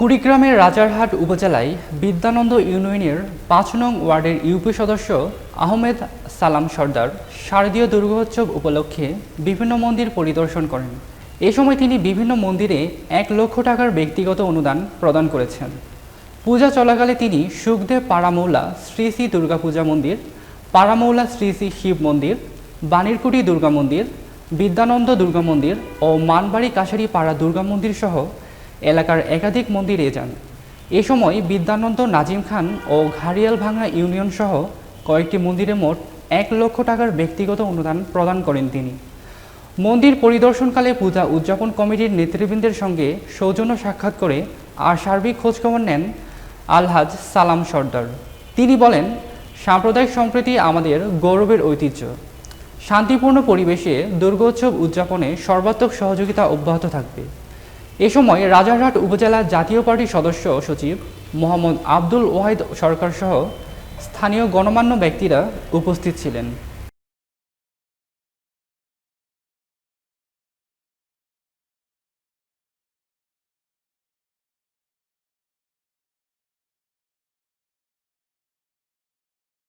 কুড়িগ্রামের রাজারহাট উপজেলায় বিদ্যানন্দ ইউনিয়নের পাঁচ নং ওয়ার্ডের ইউপি সদস্য আহমেদ সালাম সর্দার শারদীয় দুর্গোৎসব উপলক্ষে বিভিন্ন মন্দির পরিদর্শন করেন। এ সময় তিনি বিভিন্ন মন্দিরে এক লক্ষ টাকার ব্যক্তিগত অনুদান প্রদান করেছেন। পূজা চলাকালে তিনি সুখদেব পাড়ামৌলা শ্রী শ্রী দুর্গা পূজা মন্দির পাড়ামৌলা শ্রী শ্রী শিব মন্দির, বাণীরকুটি দুর্গা মন্দির, বিদ্যানন্দ দুর্গা মন্দির ও মানবাড়ি কাছারি পাড়া দুর্গা মন্দির সহ এলাকার একাধিক মন্দিরে যান। এ সময় বিদ্যানন্দ নাজিম খান ও ঘাড়িয়াল ভাঙা ইউনিয়ন সহ কয়েকটি মন্দিরে মোট এক লক্ষ টাকার ব্যক্তিগত অনুদান প্রদান করেন তিনি। মন্দির পরিদর্শনকালে পূজা উদযাপন কমিটির নেতৃবৃন্দের সঙ্গে সৌজন্য সাক্ষাৎ করে আর সার্বিক খোঁজখবর নেন আলহাজ সালাম সর্দার। তিনি বলেন, সাম্প্রদায়িক সম্প্রীতি আমাদের গৌরবের ঐতিহ্য। শান্তিপূর্ণ পরিবেশে দুর্গোৎসব উদযাপনে সর্বাত্মক সহযোগিতা অব্যাহত থাকবে। এ সময় রাজারহাট উপজেলা জাতীয় পার্টির সদস্য সচিব মোহাম্মদ আব্দুল ওয়াহিদ সরকারসহ স্থানীয় গণমান্য ব্যক্তিরা উপস্থিত ছিলেন।